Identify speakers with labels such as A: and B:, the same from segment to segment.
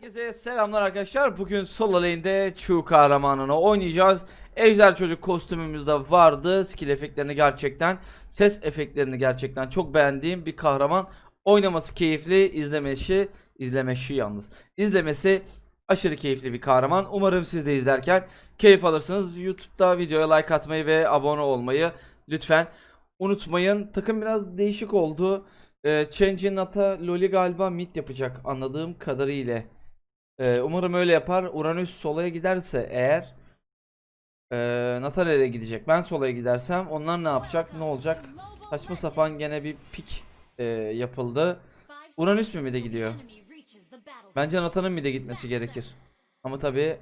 A: Herkese selamlar arkadaşlar. Bugün solo lane'de Chu kahramanını oynayacağız. Ejder çocuk kostümümüz de vardı. Skill efektlerini gerçekten, ses efektlerini gerçekten çok beğendiğim bir kahraman. Oynaması keyifli, izlemesi, izlemesi yalnız. İzlemesi aşırı keyifli bir kahraman. Umarım siz de izlerken keyif alırsınız. YouTube'da videoya like atmayı ve abone olmayı lütfen unutmayın. Takım biraz değişik oldu. Ee, Change'in ata Loli galiba mid yapacak anladığım kadarıyla. Ee, umarım öyle yapar. Uranüs solaya giderse eğer ee, Nata nereye gidecek? Ben solaya gidersem onlar ne yapacak? Ne olacak? Saçma sapan gene bir pik ee, yapıldı.
B: Uranüs mü mid'e gidiyor?
A: Bence Nata'nın mid'e gitmesi gerekir. Ama tabii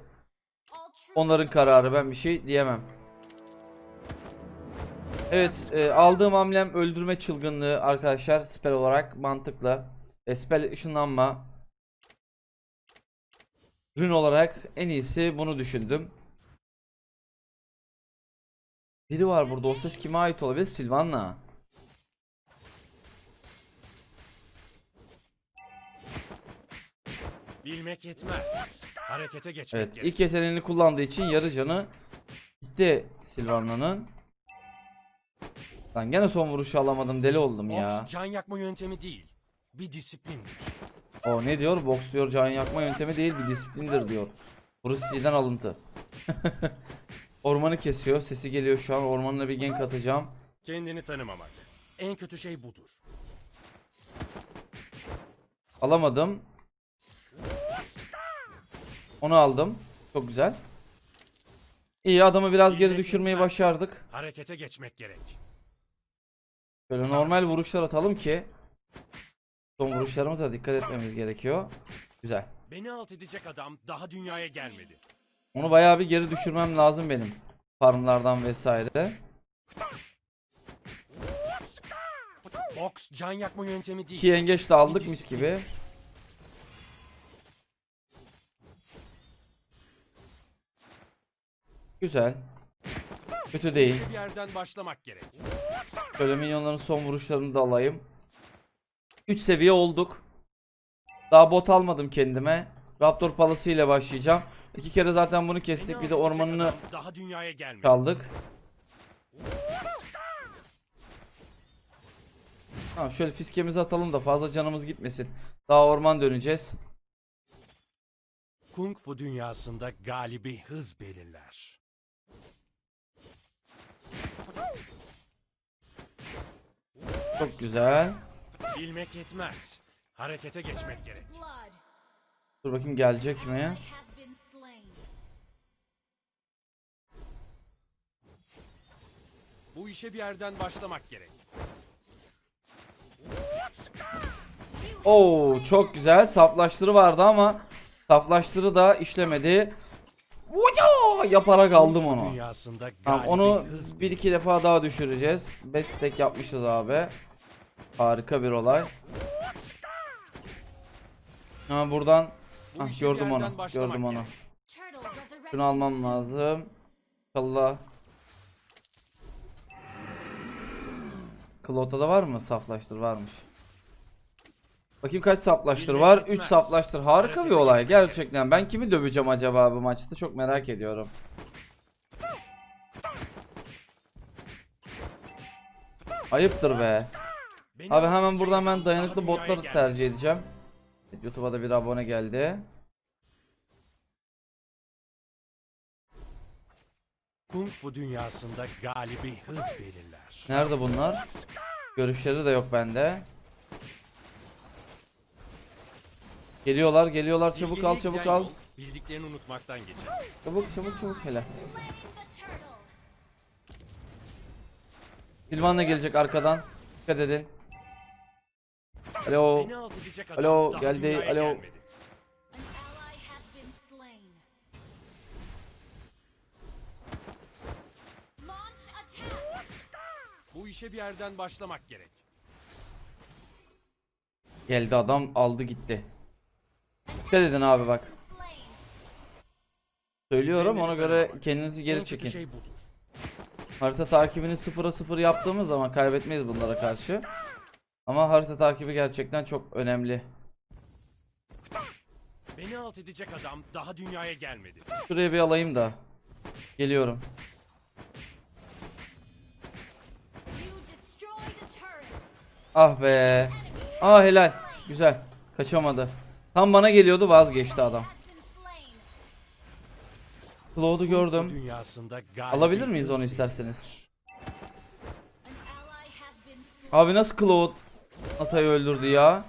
B: Onların
A: kararı ben bir şey diyemem. Evet e, aldığım hamlem öldürme çılgınlığı arkadaşlar spell olarak mantıklı. E, spell ışınlanma. Rün olarak en iyisi bunu düşündüm. Biri var burada o ses kime ait olabilir? Silvanna.
C: Bilmek yetmez. Harekete geçmek
A: Evet
C: gerek.
A: ilk yeteneğini kullandığı için yarı canı gitti Silvanna'nın. Lan gene son vuruşu alamadım deli oldum ya.
C: Boks can yakma yöntemi değil. Bir disiplindir.
A: O ne diyor? Boks diyor can yakma yöntemi değil bir disiplindir diyor. Bruce Lee'den alıntı. Ormanı kesiyor. Sesi geliyor şu an. Ormanına bir gank atacağım.
C: Kendini tanımamak. En kötü şey budur.
A: Alamadım. Onu aldım. Çok güzel. İyi adamı biraz geri düşürmeyi başardık.
C: Harekete geçmek gerek.
A: Böyle normal vuruşlar atalım ki son vuruşlarımıza dikkat etmemiz gerekiyor. Güzel.
C: Beni alt edecek adam daha dünyaya gelmedi.
A: Onu bayağı bir geri düşürmem lazım benim. Farmlardan vesaire.
C: Boks can yakma yöntemi değil.
A: İki yengeç de aldık mis gibi. Güzel. Kötü değil.
C: Bir yerden başlamak gerek.
A: Şöyle minyonların son vuruşlarını da alayım. 3 seviye olduk. Daha bot almadım kendime. Raptor palası ile başlayacağım. İki kere zaten bunu kestik. Bir de ormanını
C: daha dünyaya gelmedi.
A: çaldık. Tamam şöyle fiskemizi atalım da fazla canımız gitmesin. Daha orman döneceğiz.
C: Kung fu dünyasında galibi hız belirler.
A: Çok güzel.
C: Bilmek yetmez. Harekete geçmek gerek.
A: Dur bakayım gelecek mi?
C: Bu işe bir yerden başlamak gerek.
A: Oo çok güzel. Saplaştırı vardı ama saplaştırı da işlemedi. Yaparak aldım onu. Tamam onu bir iki defa daha düşüreceğiz. 5 stack yapmışız abi. Harika bir olay. Ha buradan
C: Bu
A: ah, gördüm onu. Gördüm onu. Şunu almam lazım. İnşallah. Klota da var mı? Saflaştır varmış. Bakayım kaç saflaştır
C: Bilmek
A: var? 3
C: yetmez.
A: saflaştır. Harika bir olay
C: geçmek
A: gerçekten. Ben kimi döveceğim acaba bu maçta? Çok merak ediyorum. Ayıptır be. Abi hemen buradan ben dayanıklı botları tercih edeceğim. Evet, YouTube'a da bir abone geldi.
C: Kung fu dünyasında galibi hız belirler.
A: Nerede bunlar? Görüşleri de yok bende. Geliyorlar, geliyorlar. Çabuk al, çabuk al.
C: Bildiklerini unutmaktan geçer.
A: Çabuk, çabuk, çabuk. Hele. Silvan da gelecek arkadan. Dikkat edin. Alo. Alo, geldi, alo.
C: Bu işe bir yerden başlamak gerek.
A: Geldi adam aldı gitti. Dikkat edin abi bak. Söylüyorum ona göre kendinizi
C: En
A: geri çekin.
C: şey.
A: Harita takibini sıfıra sıfır yaptığımız zaman kaybetmeyiz bunlara karşı. Ama harita takibi gerçekten çok önemli.
C: Beni alt edecek adam daha dünyaya gelmedi.
A: Şuraya bir alayım da. Geliyorum. Ah be. Ah helal. Güzel. Kaçamadı. Tam bana geliyordu vazgeçti adam. Cloud'u gördüm. Alabilir miyiz onu isterseniz? Abi nasıl Cloud Atay'ı öldürdü ya?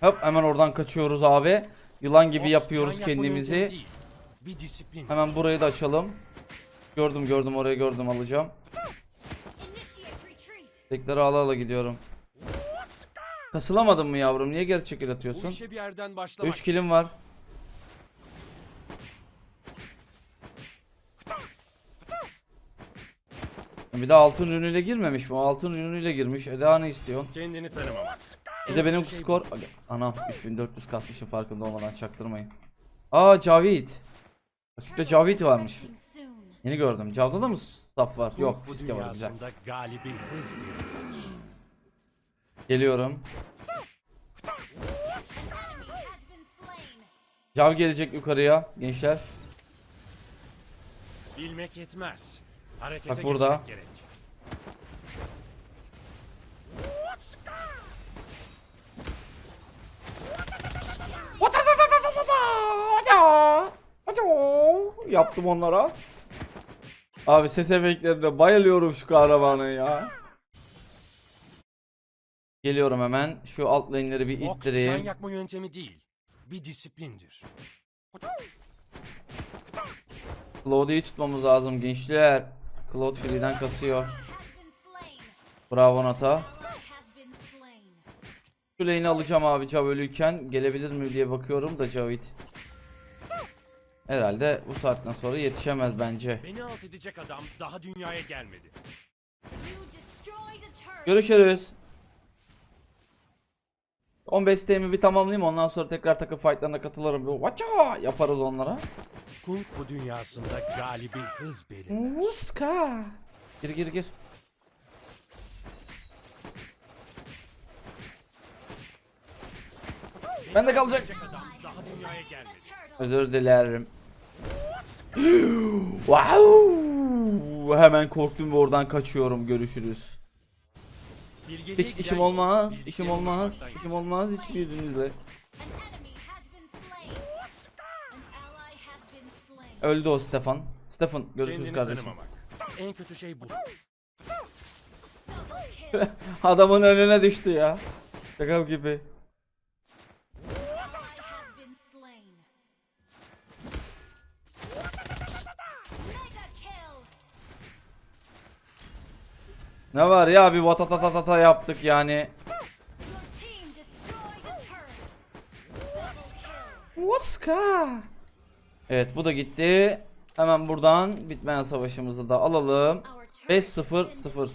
A: Hop hemen oradan kaçıyoruz abi. Yılan gibi yapıyoruz kendimizi. Hemen burayı da açalım. Gördüm gördüm orayı gördüm alacağım. Tekleri ala ala gidiyorum. Kasılamadın mı yavrum? Niye geri çekil atıyorsun?
C: işe bir yerden başlamak.
A: 3 kilim var. Bir de altın ürünüyle girmemiş mi? Altın ürünüyle girmiş. E daha ne istiyorsun?
C: Kendini tanımamak.
A: Bir de benim skor... Anam 3400 kasmışım farkında olmadan çaktırmayın. Aa Cavit. Rakipte Cavit varmış. Yeni gördüm. Cav'da da mı staff var? Yok.
C: Bu
A: Fiske var güzel. Geliyorum. Cav gelecek yukarıya gençler.
C: Bilmek yetmez. Harekete
A: Bak burada.
C: gerek.
A: Yaptım onlara. Abi ses efektlerine bayılıyorum şu kahramanın ya. Geliyorum hemen. Şu alt lane'leri bir
C: can
A: ittireyim.
C: yakma yöntemi değil. Bir disiplindir.
A: Cloud'u iyi tutmamız lazım gençler. Cloud free'den kasıyor. Bravo Nata. Şu lane'i alacağım abi Cav ölüyken. Gelebilir mi diye bakıyorum da Cavit. Herhalde bu saatten sonra yetişemez bence.
C: Beni alt edecek adam daha dünyaya gelmedi.
A: Görüşürüz. 15 stemi bir tamamlayayım ondan sonra tekrar takım fightlarına katılırım. Bir Vaça yaparız onlara.
C: Kung fu dünyasında galibi hız belirler.
A: Vuska. Gir gir gir. Ben de kalacak. Özür dilerim. wow. Hemen korktum ve oradan kaçıyorum. Görüşürüz. Hiç işim olmaz. işim olmaz. işim olmaz hiçbirinizle. Öldü o Stefan. Stefan görüşürüz
C: Kendini
A: kardeşim.
C: tanımamak. En kötü şey bu.
A: Adamın önüne düştü ya. Şaka gibi. Ne var ya bir vatatatatata yaptık yani.
B: Your team destroyed a turret. Double kill.
A: Vuska. Evet bu da gitti. Hemen buradan bitmeyen savaşımızı da alalım.
B: Our turret has
A: 5-0-0.
B: been destroyed.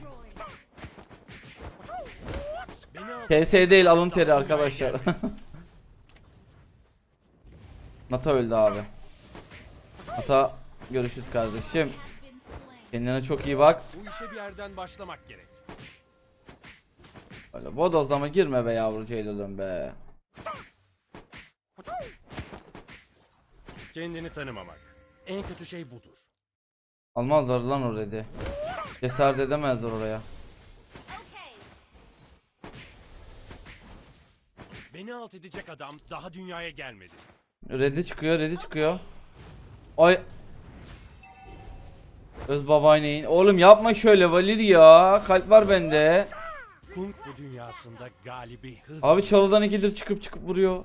C: Beni alt
A: PS değil alın teri arkadaşlar. Nata öldü abi. Nata görüşürüz kardeşim. Kendine çok iyi bak.
C: Bu işe bir yerden başlamak gerek.
A: Öyle bodozlama girme be yavru Ceylül'üm be.
C: Kendini tanımamak. En kötü şey budur.
A: Almazlar lan o dedi. Cesaret edemezler oraya.
C: Beni alt edecek adam daha dünyaya gelmedi.
A: Red'i çıkıyor, Red'i çıkıyor. Ay. Öz babaanneyin. Oğlum yapma şöyle Valir ya. Kalp var bende.
C: Kung fu dünyasında galibi hız
A: Abi çalıdan ikidir çıkıp çıkıp vuruyor.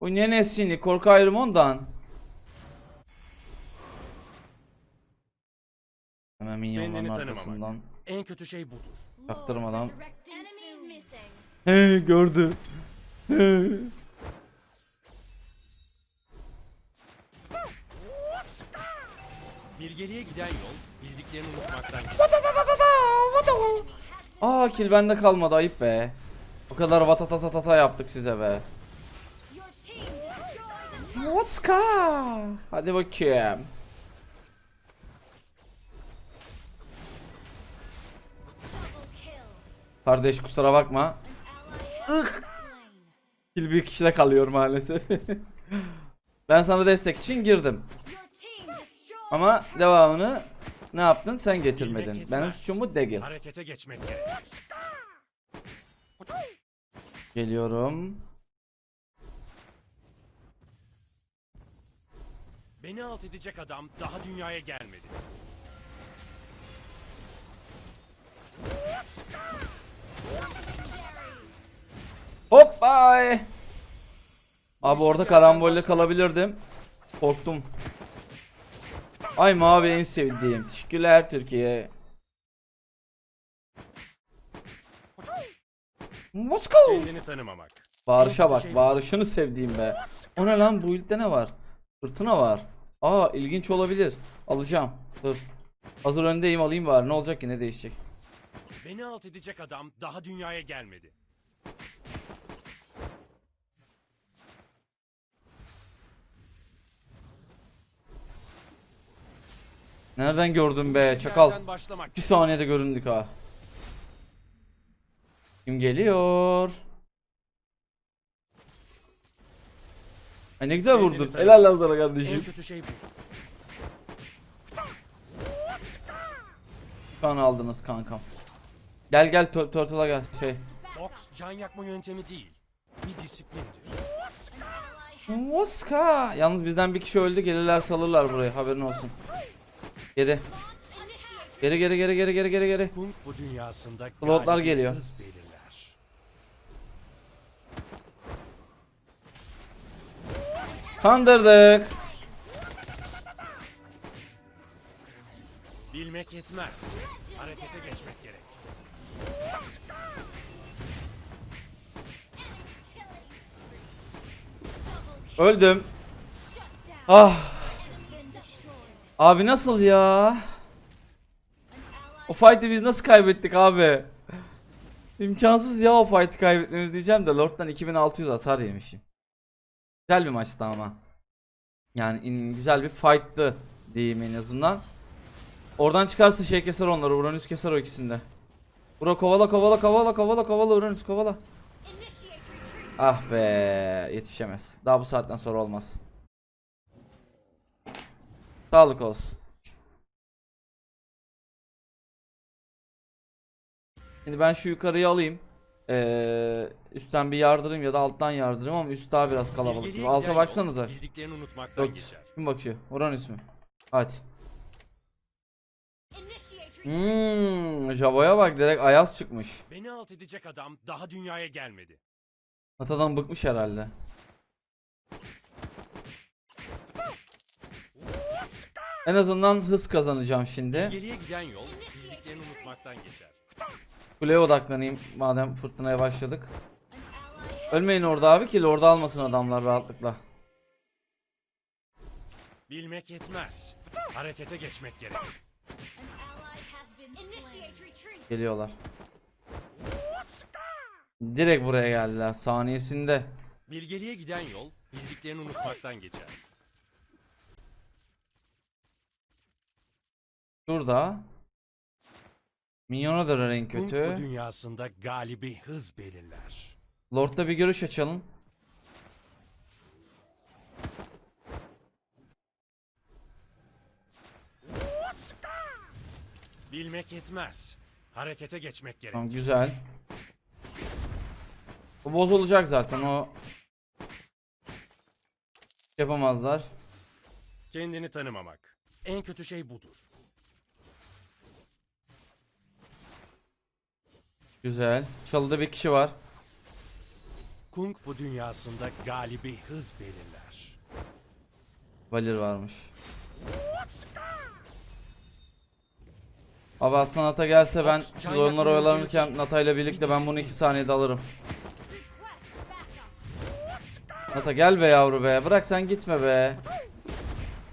A: O ne nesini? Korku ayrım ondan. Hemen minyonların arkasından.
C: En kötü şey budur.
A: Çaktırmadan. He gördü. He.
C: Bilgeliğe giden yol bildiklerini unutmaktan
A: Aa kill bende kalmadı ayıp be. O kadar vatatatatata yaptık size be. Moska. Hadi bakayım. Kardeş kusura bakma. Kill bir kişide kalıyor maalesef. ben sana destek için girdim. Ama devamını ne yaptın sen getirmedin. Benim suçum mu değil.
C: Harekete geçmek gerek.
A: Geliyorum.
C: Beni alt edecek adam daha dünyaya gelmedi.
A: Hop bay. Abi orada karambolle kalabilirdim. Korktum. Ay mavi en sevdiğim. Teşekkürler Türkiye. Moskova.
C: Kendini tanımamak.
A: Bağırışa bak. Bağırışını sevdiğim be. O ne lan bu ilde ne var? Fırtına var. Aa ilginç olabilir. Alacağım. Dur. Hazır öndeyim alayım var. Ne olacak ki ne değişecek?
C: Beni alt edecek adam daha dünyaya gelmedi.
A: Nereden gördün be çakal? Bir saniyede göründük ha. Kim geliyor? Ay ne güzel vurdun. Helal lan sana kardeşim.
C: şey bu.
A: Şu an aldınız kankam. Gel gel tur- turtle'a gel. Şey.
C: Boks can yakma yöntemi değil. Bir disiplindir.
A: Moska. Yalnız bizden bir kişi öldü. Gelirler salırlar buraya. Haberin olsun. Geri. Geri geri geri geri geri geri geri.
C: Kung Fu dünyasında
A: Slotlar geliyor.
C: belirler.
A: Kandırdık.
C: Bilmek yetmez. Harekete geçmek gerek.
A: Öldüm. Ah. Abi nasıl ya? O fight'i biz nasıl kaybettik abi? İmkansız ya o fight'i kaybetmemiz diyeceğim de Lord'dan 2600 hasar yemişim. Güzel bir maçtı ama. Yani güzel bir fight'tı diyeyim en azından. Oradan çıkarsa şey keser onları. Uranüs keser o ikisinde. Bura kovala kovala kovala kovala kovala Uranüs kovala. Ah be yetişemez. Daha bu saatten sonra olmaz. Sağlık olsun. Şimdi ben şu yukarıyı alayım. Ee, üstten bir yardırayım ya da alttan yardırayım ama üst daha biraz kalabalık gibi. Alta baksanıza.
C: yol Bildiklerini unutmaktan
A: Yok.
C: geçer.
A: Kim bakıyor? Uranüs mü? Hadi. Hmm, Javo'ya bak direkt Ayaz çıkmış.
C: Beni alt edecek adam daha dünyaya gelmedi.
A: Atadan bıkmış herhalde. En azından hız kazanacağım şimdi.
C: Geriye giden yol bildiklerini unutmaktan geçer.
A: Kuleye odaklanayım madem fırtınaya başladık. Ölmeyin orada abi ki orada almasın adamlar rahatlıkla.
C: Bilmek yetmez. Harekete geçmek gerek.
A: Geliyorlar. Direkt buraya geldiler saniyesinde.
C: Bilgeliğe giden yol bildiklerini unutmaktan geçer.
A: Şurada. Minyona
C: Kung Fu
A: kötü.
C: dünyasında galibi hız belirler.
A: Lord'da bir görüş açalım.
C: Bilmek yetmez. Harekete geçmek gerek.
A: Tamam güzel. Bu bozulacak zaten o. Yapamazlar.
C: Kendini tanımamak. En kötü şey budur.
A: Güzel. Çalıda bir kişi var.
C: Kung Fu dünyasında galibi hız belirler.
A: Valir varmış. Abi aslında Nata gelse ben siz oyunlar oyalanırken Nata ile birlikte ben bunu 2 saniyede alırım. Nata gel be yavru be. Bırak sen gitme be.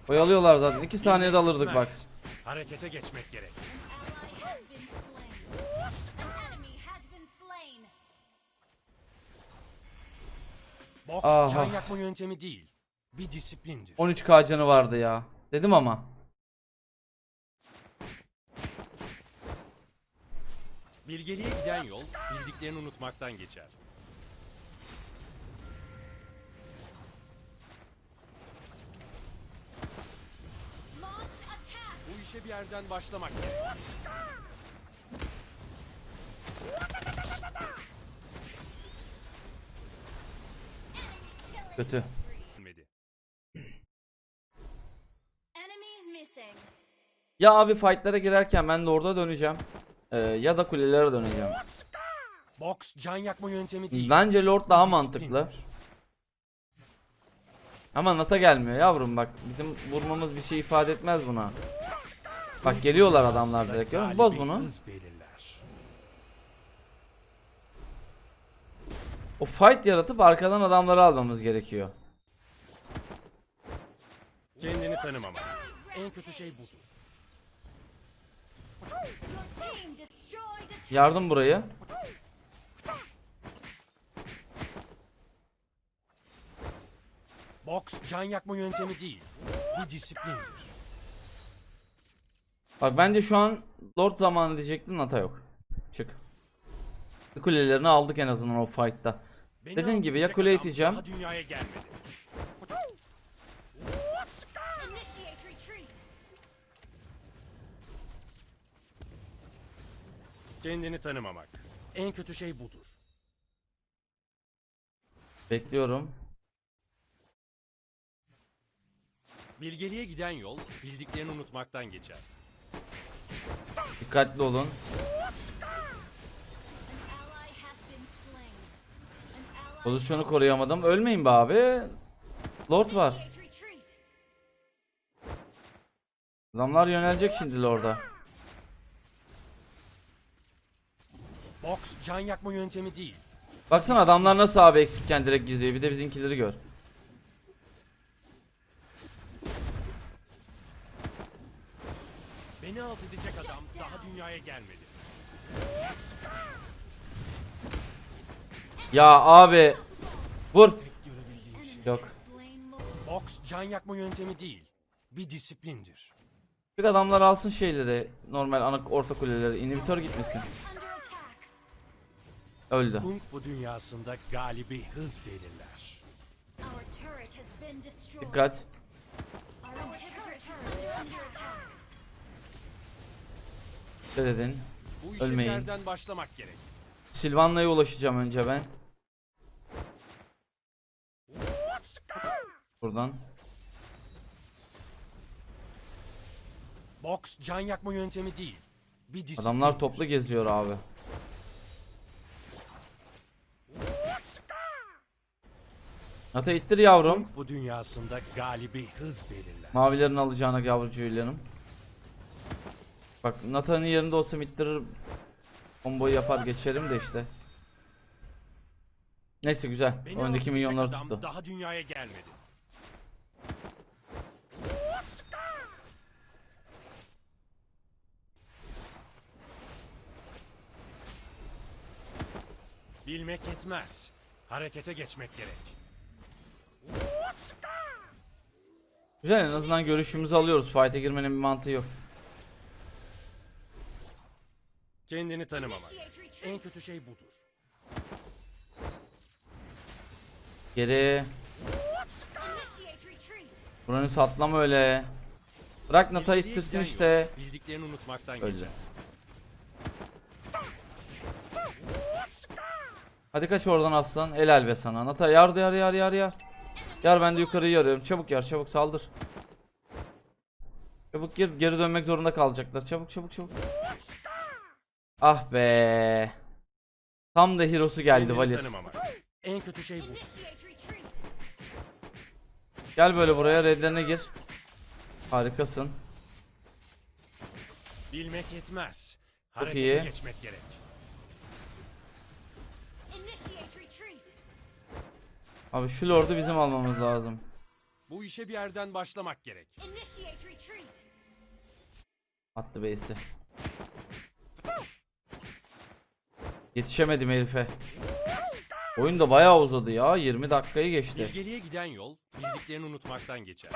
A: Oyalıyorlar zaten. 2 saniyede alırdık bak.
C: Harekete geçmek gerek. Boks
A: Aha.
C: can yakma yöntemi değil. Bir disiplindir.
A: 13k canı vardı ya. Dedim ama.
C: Bilgeliğe giden yol bildiklerini unutmaktan geçer. Bu işe bir yerden başlamak gerek.
A: Kötü. Ya abi fightlara girerken ben Lord'a döneceğim. Ee, ya da kulelere döneceğim.
C: Box can yakma yöntemi değil.
A: Bence Lord daha mantıklı. Ama Nata gelmiyor yavrum bak. Bizim vurmamız bir şey ifade etmez buna. Bak geliyorlar adamlar direkt. Boz bunu.
C: Hız belirler.
A: O fight yaratıp arkadan adamları almamız gerekiyor.
C: Kendini tanımamak. En kötü şey budur.
A: Yardım burayı.
C: Box can yakma yöntemi değil. Bir disiplindir.
A: Bak bence şu an Lord zamanı diyecektim Nata yok. Çık. Kulelerini aldık en azından o fight'ta. Dediğim gibi ya kule iteceğim.
C: Kendini tanımamak. En kötü şey budur.
A: Bekliyorum.
C: Bilgeliğe giden yol bildiklerini unutmaktan geçer.
A: Dikkatli olun. Pozisyonu koruyamadım. Ölmeyin be abi. Lord var. Adamlar yönelecek şimdi Lord'a.
C: Box can yakma yöntemi değil.
A: Baksana adamlar nasıl abi eksikken direkt gizliyor. Bir de bizimkileri gör.
C: Beni alt edecek adam daha dünyaya gelmedi.
A: Ya abi. Vur. Yok.
C: Box can yakma yöntemi değil. Bir disiplindir.
A: Bir adamlar alsın şeyleri. Normal ana orta kuleleri. İnhibitör gitmesin. Öldü.
C: Kung Fu dünyasında galibi hız belirler.
A: Dikkat. Dikkat edin.
C: Bu işe
A: Ölmeyin.
C: başlamak gerek.
A: Silvanla'ya ulaşacağım önce ben. Buradan.
C: Box can yakma yöntemi değil. Bir.
A: Adamlar toplu geziyor abi. Ata ittir yavrum.
C: Fu dünyasında galibi hız belirler.
A: Mavilerin alacağına yavrucuylanım. Bak Nathan'ın yerinde olsam ittirir. Komboyu yapar geçerim de işte. Neyse güzel.
C: Beni
A: Öndeki
C: adam
A: tuttu.
C: daha dünyaya gelmedi. Bilmek yetmez. Harekete geçmek gerek.
A: Güzel en azından görüşümüzü alıyoruz. Fight'e girmenin bir mantığı yok.
C: Kendini tanımamak. En kötü şey budur.
A: Geri. Buranın satlama öyle. Bırak Nata ittirsin
C: giden
A: işte.
C: Bildiklerini unutmaktan
A: Öldü. Hadi kaç oradan aslan. Helal be sana. Nata yar yar yar yar yar. Yar ben de yukarıyı yarıyorum. Çabuk yar çabuk saldır. Çabuk gir geri dönmek zorunda kalacaklar. Çabuk çabuk çabuk. Ah be. Tam da hero'su geldi Valir.
C: En kötü şey
B: retreat.
A: Gel böyle buraya redlerine gir. Harikasın.
C: Bilmek yetmez. Harekete geçmek gerek.
A: Abi şu lordu bizim almamız lazım.
C: Bu işe bir yerden başlamak gerek.
A: Attı base'i. Yetişemedim herife. Oyun da bayağı uzadı ya. 20 dakikayı geçti.
C: Bilgeliğe giden yol bildiklerini unutmaktan geçer.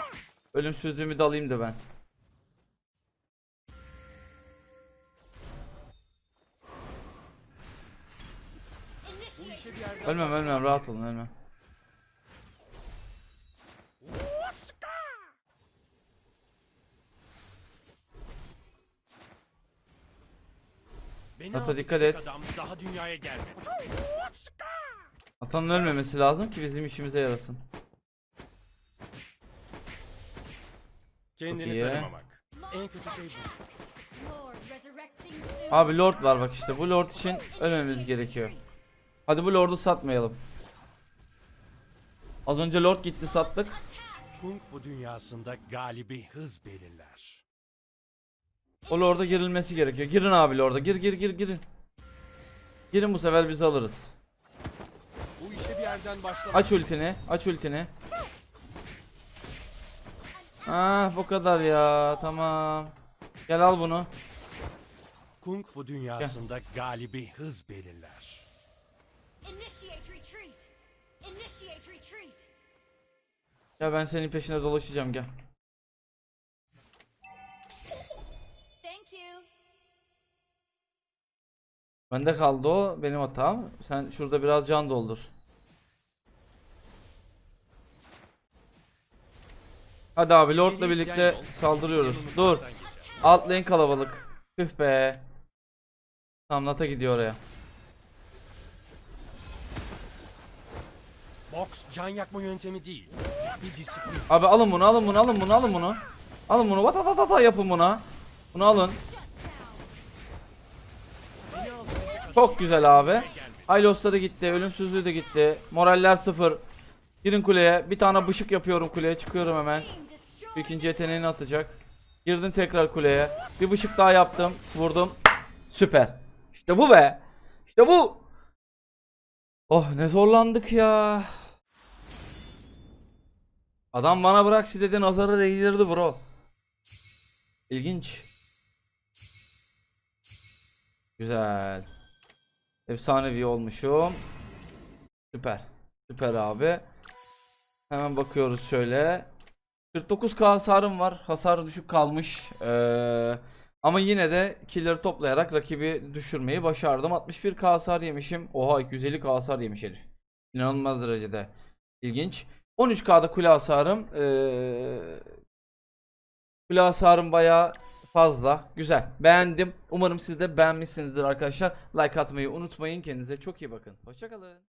A: Ölümsüzlüğümü de alayım da ben. Ölmem ölmem rahat olun ölmem.
C: Beni
A: Ata dikkat et.
C: Daha dünyaya gelmedi.
A: Atanın ölmemesi lazım ki bizim işimize yarasın.
C: Kendini
A: iyi.
C: tanımamak. En kötü şey bu.
A: Abi lord var bak işte bu lord için ölmemiz gerekiyor. Hadi bu lordu satmayalım. Az önce lord gitti sattık.
C: Kung fu dünyasında galibi hız belirler.
A: O lorda girilmesi gerekiyor. Girin abi lorda. Gir gir gir girin. Girin bu sefer biz alırız.
C: Bu işe bir yerden başlamak.
A: Aç ultini. Aç ultini. Ah bu kadar ya. Tamam. Gel al bunu.
C: Kung fu dünyasında galibi hız belirler.
A: Ya ben senin peşine dolaşacağım gel. Bende kaldı o. Benim hatam. Sen şurada biraz can doldur. Hadi abi Lord'la birlikte saldırıyoruz. Dur. Alt lane kalabalık. Tüh be. Tamam Nata gidiyor oraya.
C: Boks can yakma yöntemi değil. Bir disiplin.
A: Abi alın bunu alın bunu alın bunu alın bunu. Alın bunu vatatatata yapın buna. Bunu alın. Çok güzel abi. Haylos'ta da gitti. Ölümsüzlüğü de gitti. Moraller sıfır. Girin kuleye. Bir tane bışık yapıyorum kuleye. Çıkıyorum hemen. İkinci yeteneğini atacak. Girdin tekrar kuleye. Bir bışık daha yaptım. Vurdum. Süper. İşte bu be. İşte bu. Oh ne zorlandık ya. Adam bana bırak dedi nazarı değdirdi bro. İlginç. Güzel. Efsanevi olmuşum. Süper. Süper abi. Hemen bakıyoruz şöyle. 49k hasarım var. Hasar düşük kalmış. Ee, ama yine de killleri toplayarak rakibi düşürmeyi başardım. 61k hasar yemişim. Oha 250k hasar yemiş herif. İnanılmaz derecede. İlginç. 13k'da kule hasarım. Ee, kule hasarım bayağı fazla. Güzel. Beğendim. Umarım siz de beğenmişsinizdir arkadaşlar. Like atmayı unutmayın. Kendinize çok iyi bakın. Hoşçakalın.